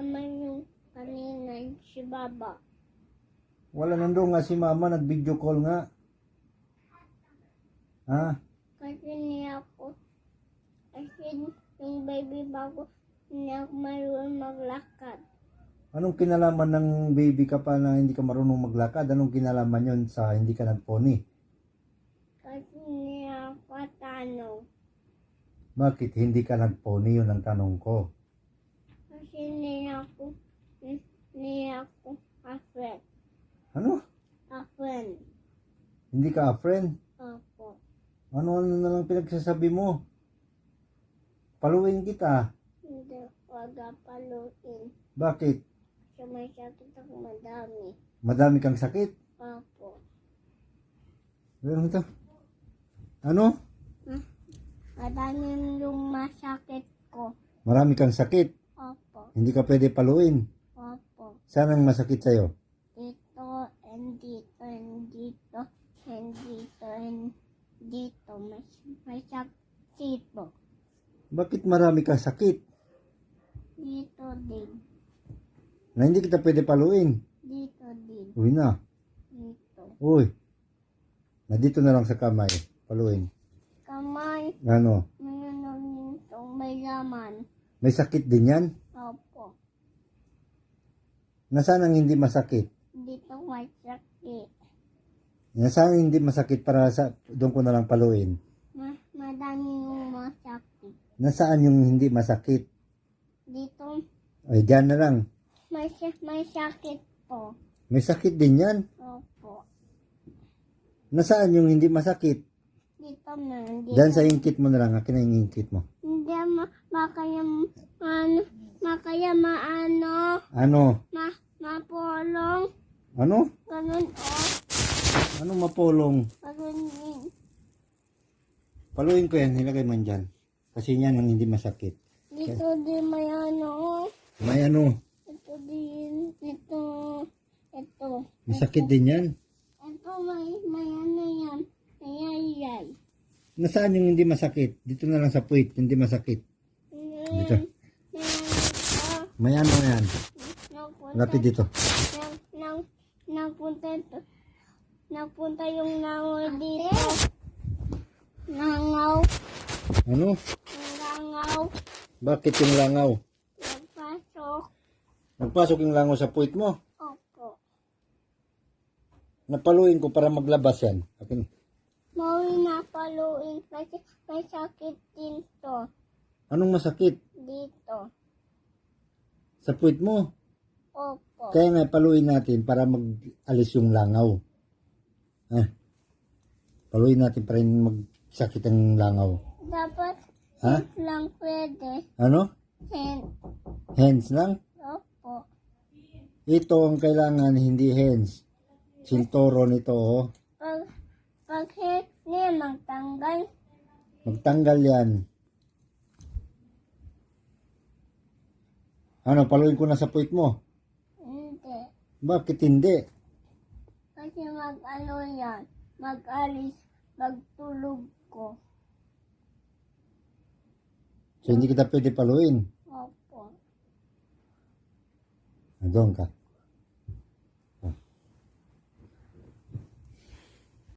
mama yung kanina si baba. Wala nandoon nga si mama, nag-video call nga. Ha? Kasi niya ako, kasi yung baby bago, hindi ako marunong maglakad. Anong kinalaman ng baby ka pa na hindi ka marunong maglakad? Anong kinalaman yon sa hindi ka nagpony? Kasi niya ako tanong. Bakit hindi ka nagpony? Yun ang tanong ko. Kasi niya ako, niya ako a friend. Ano? A friend. Hindi ka a friend? Opo. Ano-ano na lang pinagsasabi mo? Paluin kita. Hindi, wag paluin. Bakit? Kasi may sakit ako madami. Madami kang sakit. Opo. Ano ito? Ano? Madami yung masakit ko. Marami kang sakit. Hindi ka pwede paluin. Opo. Saan ang masakit sa'yo? Dito, and dito, and dito, and dito, and dito. May, may sakit dito. Bakit marami kang sakit? Dito din. Na hindi kita pwede paluin. Dito din. Uy na. Dito. Uy. Na dito na lang sa kamay. Paluin. Kamay. Ano? Mayroon dito. May laman. May sakit din yan? Nasaan ang hindi masakit? Dito may sakit. Nasaan ang hindi masakit para sa doon ko na lang paluin? Ma madami yung masakit. Nasaan yung hindi masakit? Dito, Ay, dyan na lang. may, may sakit po. May sakit din yan. Opo. Nasaan yung hindi masakit? Dito man. Dito. Diyan sa ingkit mo na lang. Akin na yung ingkit mo. Hindi ma, makaya, ano, makaya maano, Ano? ma, mapulong, Ano? ganun o, Ano mapulong? ganun Paluin ko yan. Ilagay mo dyan. Kasi yan ang hindi masakit. Dito din may ano, May ano? ito din, ito, ito, Masakit din yan. ito may, may ano yan, may ayay. Nasaan yung hindi masakit? Dito na lang sa puwit. Hindi masakit. Dito. Ito, May ano yan. napunta, Lapit dito. nang, nang, napunta ito, napunta yung nangaw dito. Nangaw, Ano? nangaw, Bakit yung langaw? nagpasok. Nagpasok yung langaw sa puwit mo. Opo. Napaluin ko para maglabas yan. Akin. Maui na paluin kasi may sakit din to. Anong masakit? Dito. Sa puwit mo. Opo. Kaya nga paluin natin para mag-alis yung langaw. Ah. Paluin natin para hindi magsakit ang langaw. Dapat Ha? lang pwede. Ano? Hen. Hands lang? Opo. Ito ang kailangan, hindi hands. Sintoro nito, oh. Pag, pag hindi magtanggal, Magtanggal yan. Ano, paluin ko na sa puwit mo. hindi. Bakit hindi? Kasi mag-ano yan, mag-alis, magtulog ko. So, hindi kita pwede paluin. Opo. Doon ka.